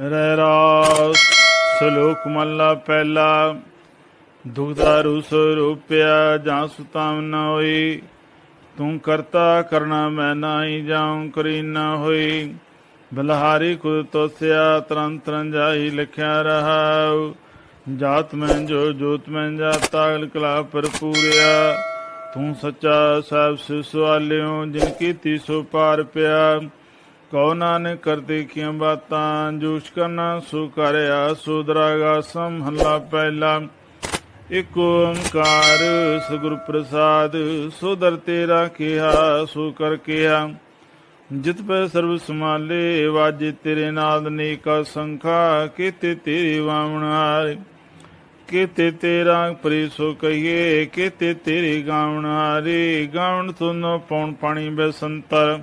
ਰਹਿ ਰਾਸ, ਸ਼ਲੋਕ ਮਹਲਾ ਪਹਿਲਾ ਦੁਖਦਾਰੂ ਸਰੂਪਿਆ ਜਾਂ ਸੁਤਾਮ ਨ ਹੋਈ। ਤੂੰ ਕਰਤਾ ਕਰਨਾ ਮੈਂ ਨਾਹੀ ਜਾਉ ਕਰੀ ਨਾ ਹੋਈ। ਬਲਹਾਰੀ ਕੁਲ ਤੋਸਿਆ ਤਰਨ ਤਰਨ ਜਾਈ ਲਿਖਿਆ ਰਹਾਉ। ਜਾਤ ਮੈਂ ਜੋ ਜੋਤ ਮੈਂ ਜਾਤਾ ਕਲਾ ਭਰਪੂਰਿਆ। ਤੂੰ ਸੱਚਾ ਸਾਹਿਬ ਸਿਸਵਾਲਿਓ, ਜਿਨ ਕੀਤੀ ਸੋ ਪਾਰ ਪਿਆ। ਕਉ ਨਾਨਕ ਕਰਤੇ ਕੀਆਂ ਬਾਤਾਂ ਜੂਸ਼ ਕਰਨਾ ਸੋ ਕਰਿਆ, ਸੋ ਸੰਹਲਾ ਪਹਿਲਾ। ਇਕ ਓੰਕਾਰ ਸਤਿਗੁਰ ਪ੍ਰਸਾਦ, ਸੋ ਤੇਰਾ ਕਿਹਾ, ਸੋ ਕਰ ਕਿਹਾ। ਜਿਤ ਪੈ ਸਰਬ ਸਮਾਲੇ ਵਾਜੇ ਤੇਰੇ ਨਾਦ ਨੇਕਾ ਸੰਖਾ, ਕੀਤੇ ਤੇਰੀ ਵਾਵਣ ਹਾਰੇ। ਕੀਤੇ ਤੇਰਾ ਪ੍ਰੀ ਸੋ ਕਹੀਏ, ਕੀਤੇ ਤੇਰੀ ਗਾਵਣ ਹਾਰੇ। ਗਾਵਣ ਤੁਨੋ ਪੌਣ ਪਾਣੀ ਬਸੰਤਰ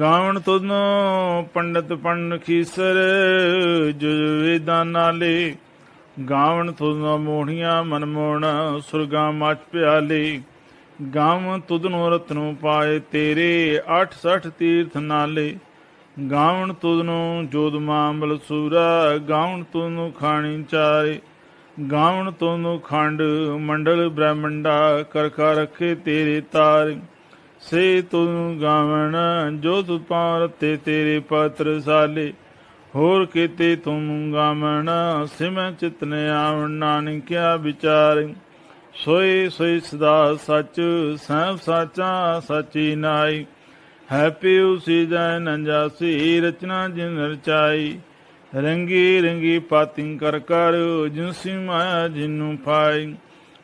ਗਾਵਣ ਤੁਨੋ ਪੰਡਤ ਪੰਨ ਖੀਸਰ, ਜੁਜ ਵੇਦਾਂ ਨਾਲੇ ਗਾਵਣ ਤੁਧਨੋ ਮੋਹਣੀਆਂ ਮਨਮੋਹਣ ਸੁਰਗਾ ਮਚ ਪਿਆਲੇ। ਗਾਵਣ ਤੁਧਨੋ ਰਤਨੋ ਪਾਏ ਤੇਰੇ 68 ਤੀਰਥ ਨਾਲੇ। ਗਾਵਣ ਤੁਧਨੋ ਜੋਦ ਮਾਮਲ ਸੂਰਾ, ਗਾਵਣ ਤੁਧਨੋ ਖਾਣੀ ਚਾਰੇ। ਗਾਵਣ ਤੁਧਨੋ ਖੰਡ ਮੰਡਲ ਬ੍ਰਹਮੰਡਾ ਕਰਖਾ ਰਖੇ ਤੇਰੇ ਤਾਰੇ। ਸੇ ਤੂੰ ਗਾਵਣ, ਜੋ ਤੁ ਪਾਰਤੇ ਤੇਰੇ ਪਾਤਰ ਸਾਲੇ। ਹੋਰ ਕੀਤੇ ਤੂੰ ਗਾਮਣ ਸਿਮੈ ਚਿਤਨ ਆਵਣ, ਨਾਨਕਿਆ ਵਿਚਾਰ। ਸੋਈ ਸੋਈ ਸਦਾ ਸੱਚ ਸਭ ਸਾਚਾ ਸਚੀ ਨਾਈ। ਹੈ ਪਿਉ ਸੀਜੈ ਨੰਜਾਸੀ ਰਚਨਾ ਜਿਨ ਰਚਾਈ। ਰੰਗੀ ਰੰਗੀ ਪਾਤਿੰ ਕਰ ਕਰ ਜਿਨਸੀ ਮਾਇਆ ਜਿਨੂੰ ਪਾਈ।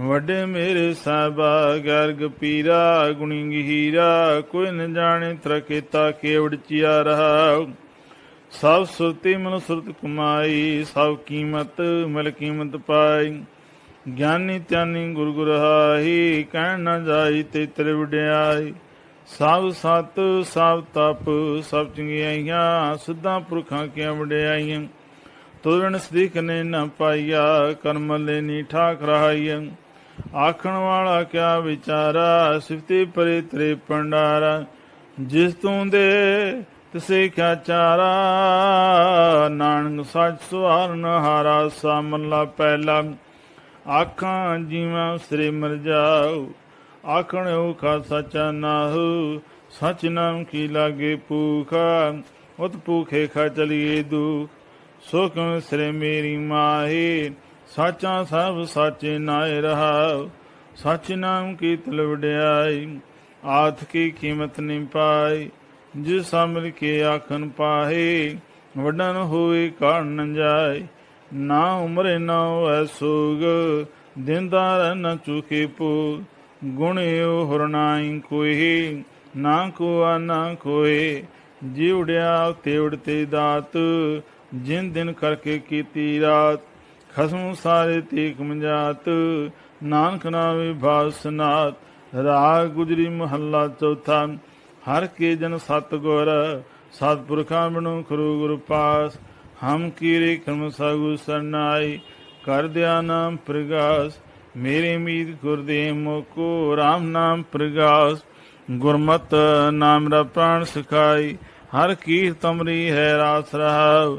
ਵੱਡੇ ਮੇਰੇ ਸਾਹਿਬਾ, ਗਰਗ ਪੀਰਾ ਗੁਣੀ ਗਹੀਰਾ ਕੋਈ ਨ ਜਾਣੇ ਤਰਕੇਤਾ ਕੇਵੜ ਚਿਆ ਰਹਾ। ਸਭ ਸੁਰਤੀ ਮਨ ਸੁਰਤ ਕਮਾਈ, ਸਭ ਕੀਮਤ ਮਿਲ ਕੀਮਤ ਪਾਈ। ਗਿਆਨੀ ਤਿਆਨੀ ਗੁਰ ਗੁਰਹਾਈ ਕਹਿਣ ਨਾ ਜਾਈ ਤੇ ਤੇਰੇ ਵਡਿਆਈ। ਸਭ ਸਤ, ਸਭ ਤਪ, ਸਭ ਚੰਗਿਆਈਆਂ ਸਿੱਧਾ ਪੁਰਖਾਂ ਕੀਆਂ ਵਡਿਆਈਆਂ? ਤੁਰਨ ਸਦੀਖ ਨੇ ਨਾ ਪਾਈਆ, ਕਰਮ ਲੈ ਨੀ ਠਾਕ ਰਹਾਈਆਂ ਆਖਣ ਵਾਲਾ ਕਿਆ ਵਿਚਾਰਾ, ਸਿਫਤੀ ਪਰੇ ਤਰੇ ਪੰਡਾਰਾ ਜਿਸ ਤੂੰ ਦੇ ਤਿਸੇ ਕਿਆ ਚਾਰਾ। ਨਾਨਕ ਸੱਚ ਸੁਹਾਰਨ ਹਾਰਾ ਸਾਮਲਾ ਪਹਿਲਾ। ਆਖਾਂ ਜੀਵਾਂ ਸ੍ਰੀ ਮਰ ਜਾਉ ਆਖਣ ਓਖਾ ਸਚਾ ਨਾਹੂ। ਸਚ ਨਾਮ ਕੀ ਲਾਗੇ ਭੂਖਾ, ਉਤ ਭੂਖੇ ਖਾ ਚਲੀਏ ਦੁਖ। ਸੋ ਕਿਉ ਸ੍ਰੀ ਮੇਰੀ ਮਾਹੀ ਸਾਚਾ ਸਭ ਸਾਚੇ ਨਾਏ ਰਹਾ ਸਚ ਨਾਮ ਕੀ ਤਲਵੜਿਆਈ ਆਥ ਕੀ ਕੀਮਤ ਨਹੀਂ ਪਾਈ ਜਿਸ ਸਾਮਲ ਕੇ ਆਖਨ ਪਾਹੇ, ਵਡਨ ਹੋਏ ਕਾਣ ਨ ਜਾਏ ਨਾ ਉਮਰੇ ਨਾ ਹੋਐ ਸੋਗ ਦਿਨਦਾਰ ਨ ਚੁਕੇ ਪੂ ਗੁਣਿਓ ਹਰਨਾਈ ਕੋਈ, ਨਾ ਕੋਆ ਨਾ ਕੋਏ ਜਿਉੜਿਆ ਤੇਵੜ ਤੇ ਦਾਤ, ਜਿਨ ਦਿਨ ਕਰਕੇ ਕੀਤੀ ਰਾਤ ਖਸਮ ਸਾਰੇ ਤੀਕ ਮੰਜਾਤ ਨਾਨਕ ਨਾਮੇ ਭਾਸਨਾਤ ਰਾਗ ਗੁਜਰੀ ਮਹੱਲਾ ਚੌਥਾ। ਹਰ ਕੇ ਜਨ ਸਤ ਗੁਰ ਸਤਪੁਰਖਾਂ ਬਿਨੁ ਖਰੂ ਗੁਰ ਪਾਸ। ਹਮ ਕੀਰੇ ਕਰਮ ਸਾਗੂ ਸਰਨਾਈ, ਕਰ ਦਿਆ ਨਾਮ ਪ੍ਰਗਾਸ। ਮੇਰੇ ਮੀਤ ਗੁਰਦੇਵ ਮੋਕੋ RAM ਨਾਮ ਪ੍ਰਗਾਸ। ਗੁਰਮਤ ਨਾਮ ਰਾ ਪ੍ਰਾਣ ਸਿਖਾਈ, ਹਰ ਕੀਰ ਤਮਰੀ ਹੈ ਰਾਸ ਰਹਾਉ।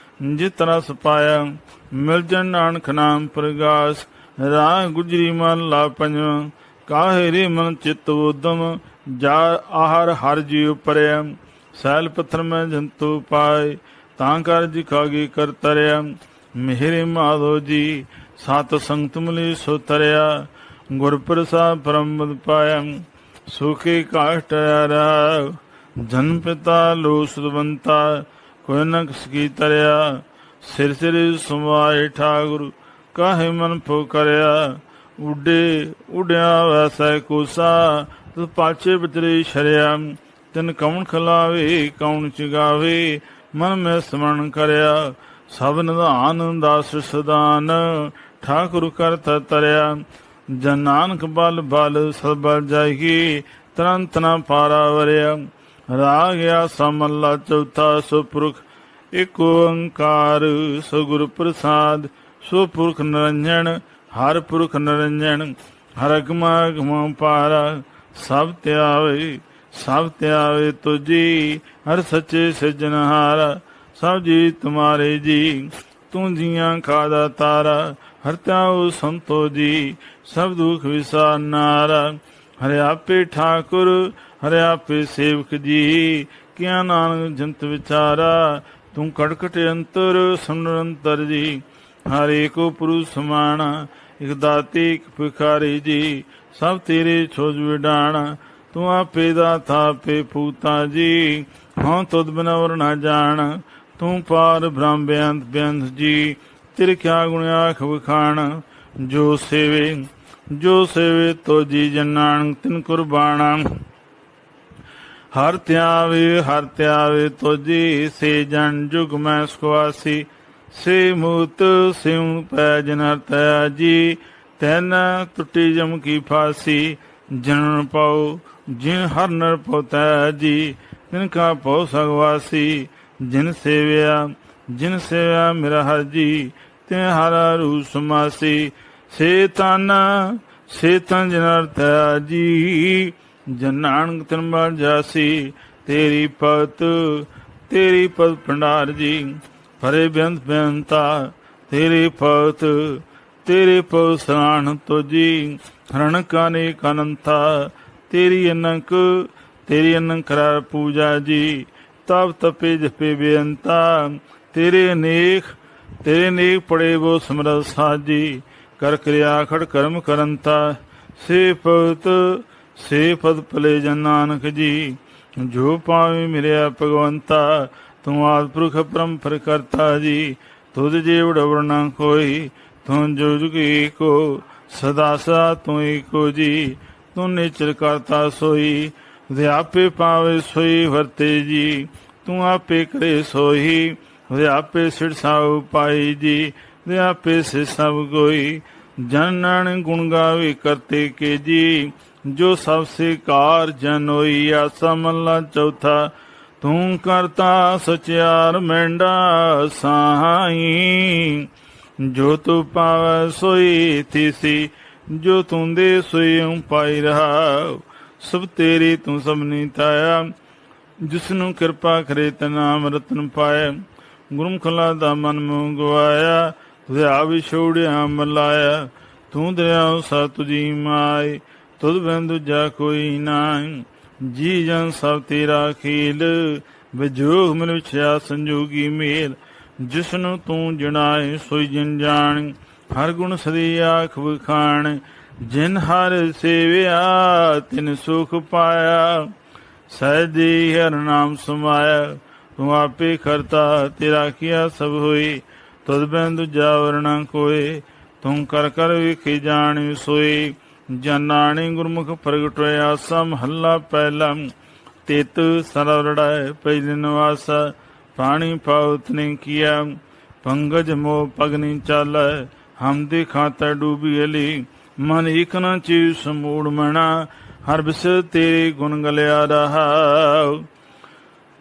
ਜਿਤ ਰਸ ਪਾਇਆ, ਮਿਲ ਜਨ ਨਾਨਕ ਨਾਮ ਪ੍ਰਗਾਸ, ਰਾਹ ਗੁਜਰੀ ਮਨ ਲਾ ਪੰਜਵਾਂ ਕਾਹੇ ਰੇ ਮਨ ਚਿਤ ਉਦਮ, ਜਾ ਆਹਰ ਹਰ ਜੀ ਪਰਿਆ, ਸੈਲ ਪੱਥਰ ਮੈਂ ਜੰਤੂ ਪਾਏ, ਤਾਂ ਕਰ ਜਿਖਾਗੀ ਕਰ ਤਰਿਆ, ਮਿਹਰੇ ਮਾਧੋ ਜੀ, ਸਤ ਸੰਗਤ ਮਿਲੀ ਸੋ ਤਰਿਆ, ਗੁਰ ਪ੍ਰਸਾਦ ਪਰਮ ਪਾਇਆ, ਸੁਖੀ ਕਾਸ਼ਟ ਰਾ ਜਨ ਪਿਤਾ ਲੋ ਸੁਦਵੰਤਾ ਕੋਈ ਨ ਕੀ ਤਰਿਆ, ਸਿਰ ਸਿਰ ਸੁਮਾਏ ਠਾਗੁਰ ਕਾਹੇ ਮਨ ਫੋ ਕਰਿਆ? ਉਡੇ, ਉਡਿਆ ਵੈਸੈ ਕੋਸਾ, ਤੂੰ ਪਾਛੇ ਵਿਚਰੇ ਸ਼ਰਿਆ ਤਨ ਕੌਣ ਖਲਾਵੇ ਕੌਣ ਚਗਾਵੇ, ਮਨ ਮੈਂ ਸਮਰਨ ਕਰਿਆ, ਸਭ ਨਿਧਾਨ ਦਾਸ ਸਦਾਨ, ਠਾਕੁਰ ਕਰਤ ਤਰਿਆ, ਜਨ ਨਾਨਕ ਬਲ ਬਲ ਸਭ ਬਲ ਜਾਈ ਤਰੰਤ ਨ ਪਾਰਾ ਵਰਿਆ। ਰਾਗ ਆਸਾ ਮੱਲਾ ਚੌਥਾ ਸੁਪੁਰਖ, ਇਕ ਓੰਕਾਰ ਸਗੁਰ ਪ੍ਰਸਾਦ। ਸੁਪੁਰਖ ਨਿਰੰਜਨ, ਹਰ ਪੁਰਖ ਨਿਰੰਜਨ, ਹਰ ਅਗਮਾ ਅਗਮ ਪਾਰਾ। ਸਭ ਧਿਆਵੇ ਸਭ ਧਿਆਵੇ ਤੁਜੀ, ਹਰ ਸੱਚੇ ਸਿਰਜਨਹਾਰ ਸਭ ਜੀ ਤੁਮਾਰੇ ਜੀ, ਤੂੰ ਜੀਆਂ ਖਾਦਾ ਤਾਰਾ। ਹਰ ਤਾਉ ਸੰਤੋ ਜੀ, ਸਭ ਦੁਖ ਵਿਸਾਰਨਾਰਾ ਹਰਿ ਆਪੇ ਠਾਕੁਰ ਹਰਿ ਆਪੇ ਸੇਵਕ ਜੀ, ਕਿਆ ਨਾਨਕ ਜੰਤ ਵਿਚਾਰਾ, ਤੂੰ ਕੜਕਟ ਅੰਤਰ ਸੁਨਰੰਤਰ ਜੀ। ਹਰੇ ਕੋ ਪੁਰੁ ਸਮਾਣਾ, ਇਕ ਦਾਤੀ, ਇਕ ਭਿਖਾਰੀ ਜੀ। ਸਭ ਤੇਰੇ ਛੋਜ ਵਿਡਾਣ, ਤੂੰ ਆਪੇ ਦਾ ਥਾਪੇ ਪੂਤਾ ਜੀ। ਹਾਂ ਤੁਧ ਬਿਨਾ ਵਰ ਨਾ ਜਾਣ, ਤੂੰ ਪਾਰ ਬ੍ਰਹਮ ਬੇਅੰਤ ਬੇਅੰਤ ਜੀ। ਤੇਰੇ ਕਿਆ ਗੁਣ ਆਖ ਵਖਾਣ, ਜੋ ਸੇਵੇ ਜੋ ਸੇਵੇ ਤੋ ਜੀ ਜਨਾਨ ਤਿਨ ਕੁਰਬਾਨਾ ਹਰ ਧਿਆਵੇ ਹਰ ਧਿਆਵੇ ਤੁਜੀ ਸੇ ਜਨ ਜੁਗ ਮੈਂ ਸੁਆਸੀ ਸੇ ਮੂਤ ਸਿਉ ਪੈ ਜਨ ਤੈ ਜੀ, ਤੈਨ ਟੁੱਟੀ ਜਮ ਕੀ ਫਾਸੀ। ਜਨਨ ਪਾਉ, ਜਿਨ ਹਰ ਨਰ ਪੋਤੈ ਜੀ, ਤਿਨ ਕਾ ਪਉ ਸਗਵਾਸੀ। ਜਿਨ ਸੇਵਿਆ ਜਿਨ ਸੇਵਿਆ ਮੇਰਾ ਹਰ ਜੀ ਤੇ ਹਰ ਰੂ ਸਮਾਸੀ। ਸੇ ਤਨ ਸੇ ਤਨ ਜਨਰ ਤੈ ਜੀ ਜਨਾਨਕ ਤਨਬਰ ਜਾਸੀ, ਤੇਰੀ ਪਤ ਤੇਰੀ ਪਤ ਭੰਡਾਰ ਜੀ। ਫਰੇ ਬੇਅੰਤ ਬੇਅੰਤਾ ਤੇਰੀ ਪਤ, ਤੇਰੇ ਪਉ ਸਰਾਣ ਤੋਜੀ। ਹਰਣ ਕਾਨੇ ਕਨੰਤਾ ਤੇਰੀ ਅਨੰਕ ਤੇਰੀ ਅਨੰਕ ਕਰਾਰ ਪੂਜਾ ਜੀ। ਤਪ ਤਪੇ ਜਪੇ ਬੇਅੰਤਾ, ਤੇਰੇ ਅਨੇਕ, ਤੇਰੇ ਨੇਕ ਪੜੇ ਵੋ ਸਮਰਤ ਸਾਜੀ ਕਰ ਕਿਰਿਆ ਖੜ ਕਰਮ ਕਰੰਤਾ, ਸੇ ਪਤ ਸੇ ਪਦ ਭਲੇ ਜਨ ਨਾਨਕ ਜੀ, ਜੋ ਪਾਵੇ ਮਿਲਿਆ ਭਗਵੰਤਾ, ਤੂੰ ਆਦ ਪੁਰਖ ਪਰੰਪਰ ਕਰਤਾ ਜੀ, ਤੁਧ ਜੇ ਵਡਵਰ ਕੋਈ, ਤੂੰ ਜੋ ਜੁਗੀ ਕੋ ਸਦਾ ਸਦਾ ਤੂੰ ਏਕੋ ਜੀ, ਤੂੰ ਨਿਚਰ ਕਰਤਾ ਸੋਈ ਵਿਆਪੇ ਪਾਵੇ ਸੋਈ ਵਰਤੇ ਜੀ, ਤੂੰ ਆਪੇ ਕਰੇ ਸੋਈ ਵਿਆਪੇ ਸਿਰ ਸਾਉ ਪਾਈ ਜੀ ਵਿਆਪੇ ਸੇ ਸਭ ਕੋਈ ਜਨਨ ਗੁਣ ਗਾਵੇ ਕਰਤੇ ਕੇ ਜੀ ਜੋ ਸਭ ਸੇ ਕਾਰ ਜਨ ਹੋਈ ਆਸਾ ਮੱਲਾ ਚੌਥਾ, ਤੂੰ ਕਰਤਾ ਸਚਿਆਰ ਮੈਂਡਾ ਸਾਈ। ਜੋ ਤੂੰ ਪਾਵੈ ਸੋਈ ਥੀਸੀ, ਜੋ ਤੂੰ ਦੇ ਸੋਈ ਪਾਈ ਰਹਾ, ਸਭ ਤੇਰੀ ਤੂੰ ਸਭਨੀ ਤਾਇਆ। ਜਿਸ ਨੂੰ ਕਿਰਪਾ ਕਰੇ ਤ ਨਾਮ ਰਤਨ ਪਾਏ ਗੁਰਮੁਖਲਾ ਦਾ ਮਨ ਮੁ ਗਵਾਇਆ ਤੁਝੇ ਵਿਛੋੜਿਆ ਮਲਾਇਆ, ਤੂੰ ਦਰਿਆ ਸਾ ਤੁਜੀ ਮਾਈ। ਤੁਧ ਬਿਨ ਦੂਜਾ ਕੋਈ ਨਾਹੀ, ਜੀ ਜਨ ਸਭ ਤੇਰਾ ਖੇਲ। ਵਿਜੋਗ ਮਨ ਵਿਛਿਆ ਸੰਜੋਗੀ ਮੇਲ। ਜਿਸ ਨੂੰ ਤੂੰ ਜਣਾਏ, ਸੋਈ ਜਨ ਜਾਣ, ਹਰ ਗੁਣ ਸਦੀ ਆਖ ਵਖਾਣ। ਜਿਨ ਹਰ ਸੇਵਿਆ, ਤਿਨ ਸੁਖ ਪਾਇਆ। ਸਹਿਜੀ ਹਰ ਨਾਮ ਸਮਾਇਆ, ਤੂੰ ਆਪੇ ਕਰਤਾ, ਤੇਰਾ ਕੀਆ ਸਭ ਹੋਈ ਤੁਧ ਬਿਨ ਦੂਜਾ ਵਰਣਾ ਕੋਏ, ਤੂੰ ਕਰ ਕਰ ਵੇਖੀ ਜਾਣੀ ਸੋਈ ਜਨਾਣੀ ਗੁਰਮੁਖ ਪ੍ਰਗਟ ਸਮ ਹੱਲਾ ਪਹਿਲਾ। ਤਿਤ ਸਰਵੜਾਇ ਪਹਿਲੇ ਨਿਵਾਸ, ਪਾਣੀ ਪਾਉਤ ਨੇ ਕੀਆ। ਪੰਗਜ ਮੋ ਪਗਨੀ ਚਾਲੈ, ਹਮ ਦੇ ਖਾਤਾ ਡੂਬੀ ਅਲੀ। ਮਨ ਇਕ ਨਾ ਚੀ ਸਮੂੜ ਮਣਾ ਹਰ ਬਿਸ ਤੇਰੇ ਗੁਣ ਗਲਿਆ ਰਹਾ।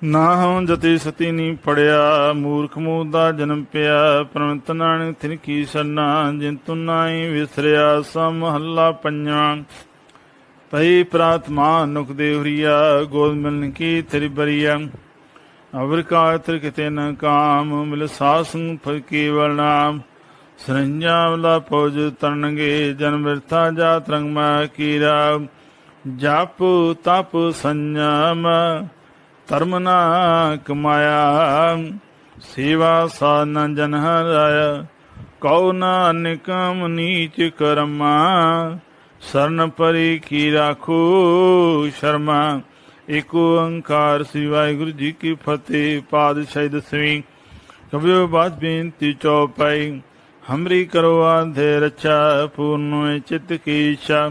ਨਾ ਹਉ ਜਤੀ ਸਤੀ ਨੀ ਪੜਿਆ, ਮੂਰਖ ਮੂਹ ਦਾ ਜਨਮ ਪਿਆ। ਪ੍ਰਮਤ ਨਾਨਕ ਤਿਨ ਕੀ ਸਰਨਾ ਜਿਨ ਤੂ ਨਾਹੀ ਵਿਸਰਿਆ, ਸਮ ਮਹੱਲਾ ਪੰਜਵਾਂ ਪਈ ਪ੍ਰਾਤਮਾ ਨੁਕ ਦੇਵਰੀਆ ਗੋਦ ਮਿਲਨ ਕੀ ਤੇਰੀ ਬਰੀਆ। ਅਵਰ ਕਾ ਤਰ ਕਿਤੇ ਨ ਕਾਮ, ਮਿਲ ਸਾਸੰ ਫਲ ਕੇਵਲ ਨਾਮ। ਸਰੰਜਾ ਵਲਾ ਪੋਜ ਤਰਨਗੇ, ਜਨ ਬਿਰਥਾ ਜਾਤ ਰੰਗ ਮਾ ਕੀਰਾ। ਜਪ ਤਪ ਸੰਜਮ ਧਰਮ ਨਾ ਕਮਾਇਆ, ਸੇਵਾ ਸਾਧਨ ਜਨ ਹਰਾਇਆ। ਕਉ ਨਾ ਨੀਚ ਕਰਮਾ, ਸਰਨ ਪਰੀ ਕੀ ਰਾਖੂ ਸ਼ਰਮਾ। ਏਕ ਓੰਕਾਰ ਸ੍ਰੀ ਵਾਹਿਗੁਰੂ ਜੀ ਕੀ ਫਤਿਹ, ਪਾਤਸ਼ਾਹੀ ਦਸਵੀਂ। ਕਬਿਓ ਬਾਤ ਬੇਨਤੀ ਚੌਪਾਈ ਹਮਰੀ ਕਰਵਾ ਦੇ ਰਚਾ ਪੂਰਨ ਚਿਤ ਕੀ ਇੱਛਾ।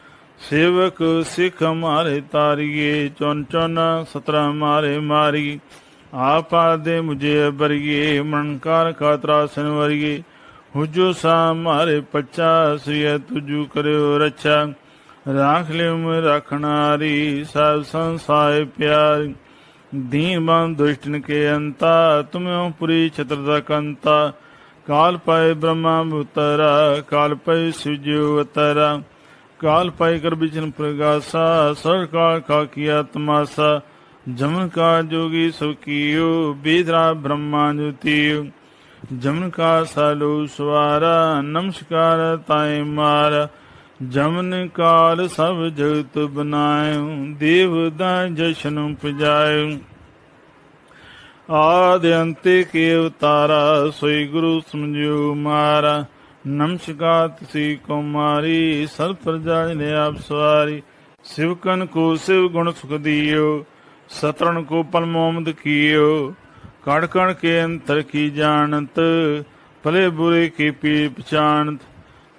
ਸੇਵਕ ਸਿੱਖ ਮਾਰੇ ਤਾਰੀਏ ਚੁਨ ਚੁਨ ਸਤਰਾ ਮਾਰੇ ਮਾਰੀ। ਆਪਾ ਦੇ ਮੁਝੇ ਬਰੀਏ ਮਨਕਾਰ ਖਾਤਰਾ ਸਨਵਰੀਏ ਹੁਜੋ ਸਾ ਮਾਰੇ ਪੱਚਾ ਸ੍ਰੀ ਤੁਜੂ ਕਰਿਓ ਰੱਛਾ। ਰਾਖ ਲਿਓ ਮੈਂ ਰਖਣਾਰੀ, ਸਭ ਸੰਸਾਏ ਪਿਆਰ। ਦੀਨ ਦੁਸ਼ਟਨ ਕੇ ਅੰਤਾ, ਤੁਮਿਓ ਪੁਰੀ ਛਤਰ ਦਾ ਕੰਤਾ। ਕਾਲ ਪਏ ਬ੍ਰਹਮਾ ਮੁਤਰਾ, ਕਾਲ ਪਏ ਸਿਜੋ ਅਤਰਾ। ਕਾਲ ਪਾਈ ਕਰ ਬਿਚਨ ਪ੍ਰਗਾਸਾ, ਸਰ ਕਾਲ ਕਾ ਕੀਆ ਤਮਾਸਾ ਜਮਨ ਕਾ ਜੋਗੀ ਸੋ ਕੀਓ, ਬੇਦਰਾ ਬ੍ਰਹਮਾ ਜੁਤੀਓ। ਜਮਨ ਕਾ ਸਾਲੋ ਸਵਾਰਾ, ਨਮਸਕਾਰ ਤਾਏ ਮਾਰ। ਜਮਨ ਕਾਲ ਸਭ ਜਗਤ ਬਨਾਇਓ, ਦੇਵ ਦਾ ਜਸ਼ਨ ਪਜਾਇਓ ਆਦਿ ਅੰਤੇ ਕੇ ਉਤਾਰਾ, ਸੋਈ ਗੁਰੂ ਸਮਝਿਓ ਮਾਰਾ। ਨਮਸਕਾਰ ਤੁਸੀਂ ਕੁਮਾਰੀ ਸਰ ਪ੍ਰਜਾ ਨੇ ਆਪ ਸਵਾਰੀ। ਸਿਵਕਨ ਕੋ ਸਿਵ ਗੁਣ ਸੁਖ ਦਿਓ ਸਤਰਨ ਕੋ ਪਲ ਮੋਮਦ ਕੀਓ। ਕੜ ਕਣ ਕੇ ਅੰਤਰ ਕੀ ਜਾਣਤ, ਭਲੇ ਬੁਰੇ ਕੀ ਪੀ ਪਛਾਣਤ।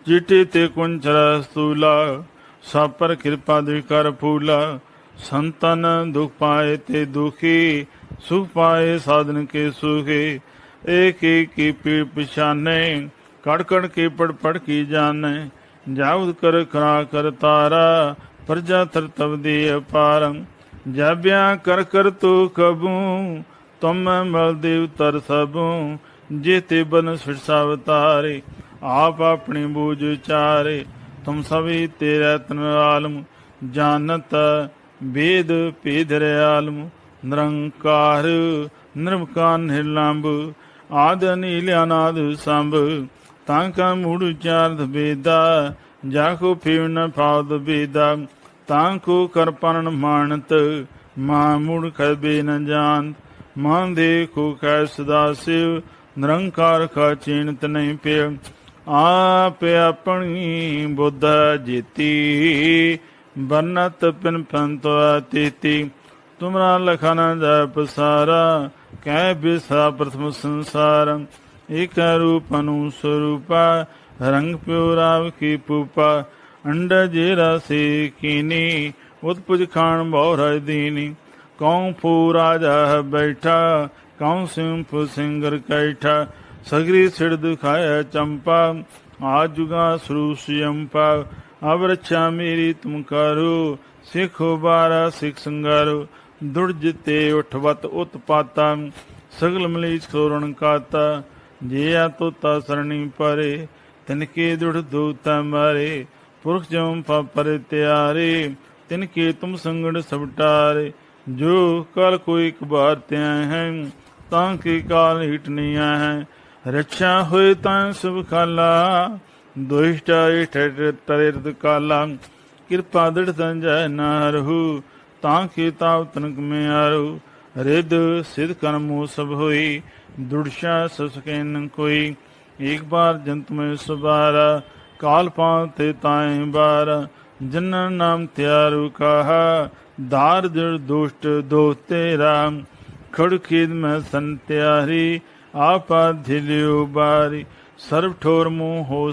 ਜਿਟੇ ਤੇ ਕੁੰਚਰ ਸਤੂਲਾ, ਸਭ ਪਰ ਕਿਰਪਾ ਦੇ ਕਰ ਫੂਲਾ। ਸੰਤਨ ਦੁਖ ਪਾਏ ਤੇ ਦੁਖੀ, ਸੁਖ ਪਾਏ ਸਾਧਨ ਕੇ ਸੁਖੇ। ਏਕ ਏਕ ਕੀ ਪੀ ਪਛਾਨੇ ਕੜ ਕੜ ਕੇ ਪੜ ਪੜ ਕੀ ਜਾਣੈ? ਜਾਉਦ ਕਰ ਖਰਾ ਕਰ ਤਾਰਾ, ਪ੍ਰਜਾ ਤਰ ਦੇ ਅਪਾਰੰ। ਜਾਬਿਆ ਕਰ ਕਰ ਤੋ ਕਬੂ, ਤੁਮ ਮਲ ਦੇਵ ਤਰ ਸਭੂ। ਜੇਤੇ ਬਨ ਸਿਰਸਾ ਅਵਤਾਰੇ ਆਪ ਆਪਣੀ ਬੂਝ ਚਾਰੇ। ਤੁਮ ਸਭੀ ਤੇਰਾ ਤਨ ਆਲਮ, ਜਾਣਤ ਵੇਦ ਭੇਦ ਆਲਮ ਨਿਰੰਕਾਰ ਨਿਰਮਕਾਰ ਨਿਰਲੰਭ ਆਦ ਅਨੀਲ ਅਨਾਦ ਸੰਭ। ਤਾਂ ਕਾ ਮੂੜ ਚਾਰਦ ਬੇਦਾ, ਜਾ ਕੋ ਫੇਵ ਨ ਫਾਦ ਬੇਦਾ, ਤਾਂ ਕੋ ਕਰਪਨ ਮਾਨਤ, ਮਾ ਮੂੜ ਖਬੇ ਨ ਜਾਣ। ਮਨ ਦੇ ਕੋ ਕੈ ਸਦਾ ਸਿਵ, ਨਿਰੰਕਾਰ ਕਾ ਚੀਨਤ ਨਹੀਂ ਪਿਆ। ਆਪ ਆਪਣੀ ਬੁੱਧ ਜੀਤੀ, ਬਨਤ ਪਿਨ ਪੰਤ ਤੀਤੀ ਤੁਮਰਾ ਲਖਨ ਜਪ ਸਾਰਾ ਕਹਿ ਬਿਸਾ ਪ੍ਰਥਮ ਸੰਸਾਰ। ਏਕ ਰੂਪ ਅਨੂ ਸਰੂਪਾ ਰੰਗ ਪਿਉ ਰਾਵ ਕੀ ਪੂਪਾ ਅੰਡ ਜੇ ਰਸੇ ਕੀਨੀ ਉਤਪੁਜ ਖਾਨ ਬਹੁ ਰਜ ਦੀਨੀ ਕਉ ਫੂ ਰਾਜਾ ਬੈਠਾ ਕਉ ਸਿੰਫ ਸਿੰਗਰ ਕੈਠਾ ਸਗਰੀ ਸਿੜ ਦੁਖਾਇਆ ਚੰਪਾ ਆ ਜੁਗਾ ਸਰੂਸ ਅੰਪਾ ਅਬ ਰੱਛਾ ਮੇਰੀ ਤੁਮ ਕਰੋ ਸਿੱਖੋ ਬਾਰਾ ਸਿੱਖ ਸੰਗਾਰੋ ਦੁੜ ਜਿਤੇ ਉਠਵਤ ਜੇ ਆ ਤੋਤਾ ਸਰਣੀ ਪਰੇ, ਤਿਨਕੇ ਦੁੜ ਦੂਤਾ ਮਾਰੇ, ਪੁਰਖ ਜਮ ਪਰ ਤਿਆਰੇ, ਤਿਨਕੇ ਤੁਮ ਸੰਗੜ ਸਬਟਾਰੇ ਜੋ ਕਲ ਕੋਈ ਇੱਕ ਬਾਰ ਤਿਆ ਹੈ, ਤਾਂ ਕੇ ਕਾਲ ਹਿਟ ਹੈ। ਰੱਛਾ ਹੋਏ ਤਾਂ ਸੁਭ ਖਾਲਾ, ਦੁਸ਼ਟਾ ਇਠ ਤਰਿਰਦ ਕਾਲਾ। ਕਿਰਪਾ ਦੜ ਸੰਜੈ ਨਾਰਹੂ ਤਾਂ ਕੀ ਤਾਵ ਤਨਕ ਮੇ ਆਰੂ ਰਿਦ ਸਿਧ ਕਰਮੋ ਸਭ ਹੋਈ ਦੁੜਸ਼ਾ ਸਸਕੈਨ ਕੋਈ ਇੱਕ ਬਾਰ ਜੰਤ ਮੈਂ ਸੁਬਾਰਾ ਕਾਲ ਪਾਤੇ ਤਾਏ ਬਾਰ ਜਨ ਨਾਮ ਤਿਆਰੂ ਕਹਾ, ਦਾਰ ਜੜ ਦੁਸ਼ਟ ਦੋ ਤੇਰਾ ਖੜ ਖੇਦ ਮੈਂ ਸੰਤਿਆਰੀ ਆਪਾ ਧਿਲਿਓ ਬਾਰੀ, ਸਰਬ ਠੋਰ ਮੂੰਹ ਹੋ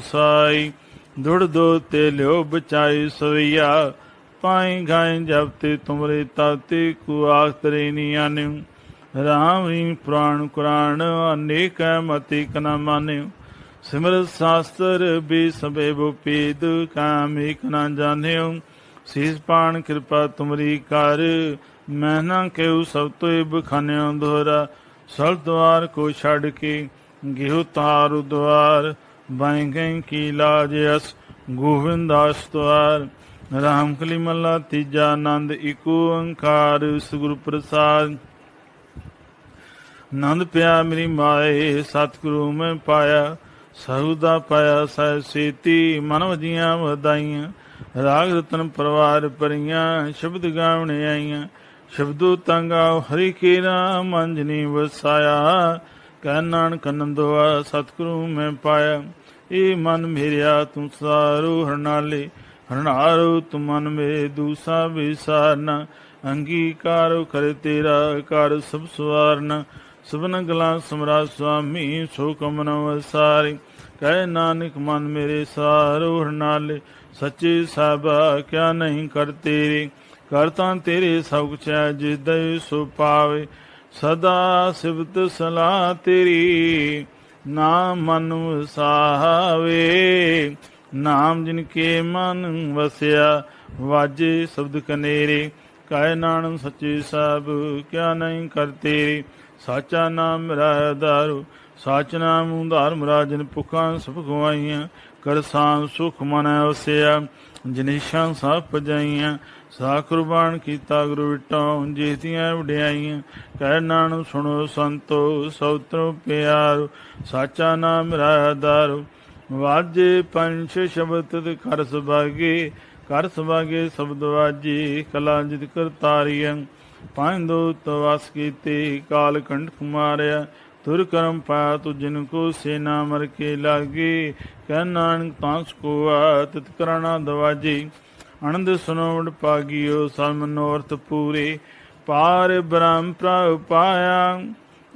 ਦੁੜ ਦੋ ਤੇ ਲਿਓ ਬਚਾਈ ਸਵਈਆ ਪਾਈ ਗਾਏ ਜਬ ਤੇ ਤੁਮਰੇ ਤਾਤੇ, ਕੋ ਆਖਤਰੇ ਨੀ ਆਨਿਉ ਰਾਮ ਰੀ ਪੁਰਾਣ ਕੁਰਾਨ, ਅਨੇਕ ਮਤੀ ਕਨਾ ਮਾਨਿਉ ਸਿਮਰ ਸਾਸਤਰ ਬੇ ਸਬੇ ਬੁਪੇਦ ਕਾਮ ਏਕ ਨਾ ਜਾਣਿਉ ਸੀਸ ਪਾਣ ਕਿਰਪਾ ਤੁਮਰੀ ਕਰ, ਮੈਂ ਨਾ ਕਹਿਉ ਸਭ ਤੋਂ ਬਖਾਨਿਓ ਦੋਹਰਾ ਸਲ ਦਵਾਰ ਕੋ ਛੱਡ ਕੇ ਗਿਹੁ ਤਾਰ ਦਵਾਰ ਬਾਈ ਗਈ ਕੀ ਲਾਜ ਅਸ, ਗੋਵਿੰਦਾਸ ਦਵਾਰ ਰਾਮ ਕਲੀ ਮੱਲਾ ਤੀਜਾ ਆਨੰਦ ਇਕੋ ਓੰਕਾਰ, ਸਤਿਗੁਰ ਪ੍ਰਸਾਦ। ਨੰਦ ਪਿਆ ਮੇਰੀ ਮਾਏ, ਸਤਿਗੁਰੂ ਮੈਂ ਪਾਇਆ ਸਹੁਦਾ ਪਾਇਆ, ਸਹਿ ਸੇਤੀ, ਮਨ ਵਜੀਆਂ ਵਧਾਈਆਂ, ਰਾਗ ਰਤਨ ਪਰਵਾਰ ਪਰੀਆਂ ਸ਼ਬਦ ਗਾਵਣ ਆਈਆਂ, ਸ਼ਬਦੋ ਤੰਗਾ ਹਰੀ ਕੇ ਨਾਮ ਅੰਜਨੀ ਵਸਾਇਆ, ਕਹਿ ਨਾਨਕ ਨੰਦਵਾ ਸਤਿਗੁਰੂ ਮੈਂ ਪਾਇਆ, ਏ ਮਨ ਮੇਰਿਆ ਤੂੰ ਸਾਰੂ ਹਰਨਾਲੇ, ਹਰਨਾਰੂ ਤੂੰ ਮਨ ਮੇ ਦੂਸਾ ਵਿਸਾਰਨਾ, ਅੰਗੀਕਾਰ ਕਰੇ ਤੇਰਾ ਕਰ ਸਭ ਸਵਾਰਨਾ ਸਭਨ ਗਲਾ ਸਮਰਾ ਸੁਆਮੀ ਸੋ ਕਮਨ ਵਸਾਰੀ ਕਹਿ ਨਾਨਕ, ਮਨ ਮੇਰੇ ਸਾਰੂ ਹਰਨਾਲੇ ਸੱਚੇ ਸਾਹਿਬਾ ਕਿਆ ਨਹੀਂ ਕਰ ਤੇਰੇ। ਕਰਤਾ ਤੇਰੇ ਸਭ ਕੁਛ ਹੈ ਜਿਸ ਸੋ ਪਾਵੇ। ਸਦਾ ਸਿਵਤ ਸਲਾਹ ਤੇਰੀ। ਨਾਮ ਮਨ ਵਸਾਵੇ। ਨਾਮ ਜਿਨ ਕੇ ਮਨ ਵਸਿਆ, ਵਾਜੇ ਸ਼ਬਦ ਕਨੇਰੇ। ਕਾਇ ਨਾਨਕ, ਸੱਚੇ ਸਭ ਕਿਆ ਨਹੀਂ ਕਰ ਤੇਰੇ। ਸਾਚਾ ਨਾਮ ਮੇਰਾ ਦਾਰੂ, ਸਾਚ ਨਾਮ ਉਧਾਰ ਮਰਾਜਨ ਪੁਖਾਂ ਸਭ ਗਵਾਈਆਂ। ਕਰਸਾਂ ਸੁਖ ਮਨ ਵਸਿਆ ਜਨੇਸ਼ਾਂ ਸਭ ਪਜਾਈਆਂ। ਸਾ ਕੁਰਬਾਨ ਕੀਤਾ ਗੁਰੂ ਵਿਟੋਂ, ਜੀਤੀਆਂ ਵਡਿਆਈਆਂ। ਕਹਿ ਨਾਨਕ ਸੁਣੋ ਸੰਤੋ ਸੌਤਰੋ ਪਿਆਰ। ਸਾਚਾ ਨਾਮ ਰਾਦਾਰ ਵਾਜੇ ਪੰਛ ਸ਼ਬਦ ਕਰ ਸੁਭਾਗੇ। ਕਰ ਸੁਭਾਗੇ ਸ਼ਬਦ ਵਾਜੀ, ਕਲਾ ਜਿਤ ਕਰਤਾਰੀਆਂ। ਪੰਜ ਦੋ ਤਵਾਸ ਕੀਤੇ, ਕਾਲ ਕੰਠ ਮਾਰਿਆ। ਤੁਰ ਕਰਮ ਪਾਇਆ ਤੁ ਜਿਨ ਕੋ ਸੇਨਾ ਮਰ ਕੇ ਲਾਗੇ। ਕਹਿ ਨਾਨਕ ਤਾਂਸ ਕੋ ਆ ਤਿਤ ਕਰਣਾ ਦਵਾਜੀ। ਆਨੰਦ ਸੁਨੋੜ ਪਾਗਿਓ ਸਲਮਨੋਰਥ ਪੂਰੇ। ਪਾਰ ਬ੍ਰਹਮ ਪ੍ਰਭ ਪਾਇਆ,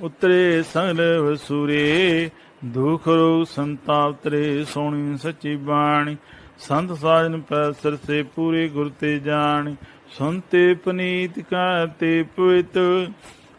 ਉਤਰੇ ਸਗਲ ਵਸੂਰੇ। ਦੁਖ ਰੋਗ ਸੰਤਾਪ ਤਰੇ, ਸੋਣੀ ਸੱਚੀ ਬਾਣੀ। ਸੰਤ ਸਾਜਨ ਪੈ ਸਿਰ ਸੇ ਪੂਰੇ ਗੁਰ ਤੇ ਜਾਣ। ਸੁਨਤੇ ਪਨੀਤ ਕਾ ਤੇ ਪਵਿੱਤ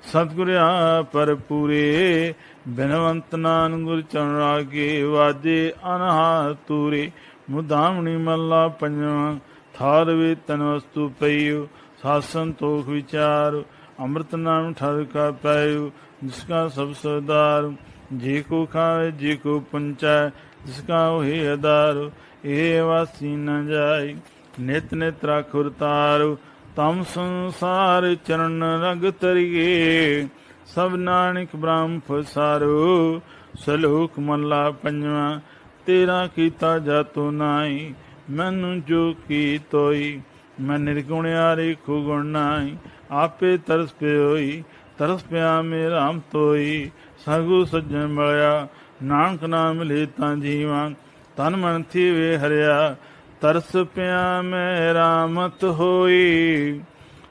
ਸਤਿਗੁਰਿਆ ਪਰ ਪੂਰੇ ਬਿਨਵੰਤ ਨਾਨ ਗੁਰ ਚਰਨ ਰਾਗੇ ਵਾਜੇ ਅਨਹਾ ਤੂਰੇ ਮੁਦਾਮਣੀ ਮੱਲਾ ਪੰਜਵਾਂ, ਥਾਰ ਵੇ ਤਨ ਵਸਤੂ ਪਈਓ ਸਾਸਨ ਤੋਖ ਵਿਚਾਰ, ਅੰਮ੍ਰਿਤ ਨਾਮ ਠਰ ਕਾ ਪਾਇਓ, ਜਿਸ ਕਾ ਸਭ ਸਰਦਾਰ, ਜੇ ਕੋ ਖਾਵੇ, ਜੇ ਕੋ ਪੰਚੈ ਜਿਸ ਕਾ ਹੋਏ ਅਦਾਰ ਇਹ ਵਾਸੀ ਨ ਜਾਈ ਨਿਤ ਨਿਤ ਰਖੁਰ ਤਾਰੂ ਤਮ ਸੰਸਾਰ ਚਰਨ ਰਗ ਤਰੀਏ ਸਭ ਨਾਨਕ ਬ੍ਰਹਮ ਫਸਾਰੂ ਸਲੋਕ ਮੱਲਾ ਪੰਜਵਾ, ਤੇਰਾ ਕੀਤਾ ਜਾਤੋ ਨਾਈ ਮੈਨੂੰ ਜੋ ਕੀ ਤੋਈ, ਮੈਂ ਨਿਰਗੁਣਿਆਰੇ ਖੁ ਗੁਣ ਨਾਈ ਆਪੇ ਤਰਸ ਪਿਓਈ, ਤਰਸ ਪਿਆ ਮੇ ਰਾਮ ਤੋਈ। ਸਗੂ ਸੱਜਣ ਮਿਲਿਆ, ਨਾਨਕ ਨਾਮ ਮਿਲੇ ਤਾਂ ਜੀਵਾਂ, ਤਨ ਮਨ ਥੀਵੇ ਹਰਿਆ ਤਰਸ ਪਿਆ ਮੈਂ ਰਾਮਤ ਹੋਈ।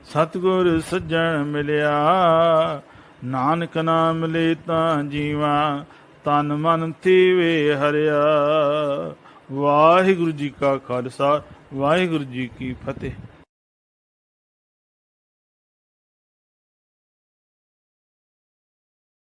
ਸਤਗੁਰ ਸੱਜਣ ਮਿਲਿਆ। ਨਾਨਕ ਨਾਮ ਮਿਲੇ ਤਾਂ ਜੀਵਾ, ਤਨ ਮਨ ਥੀਵੇ ਹਰਿਆ। ਵਾਹਿਗੁਰੂ ਜੀ ਕਾ ਖਾਲਸਾ, ਵਾਹਿਗੁਰੂ ਜੀ ਕੀ ਫਤਿਹ।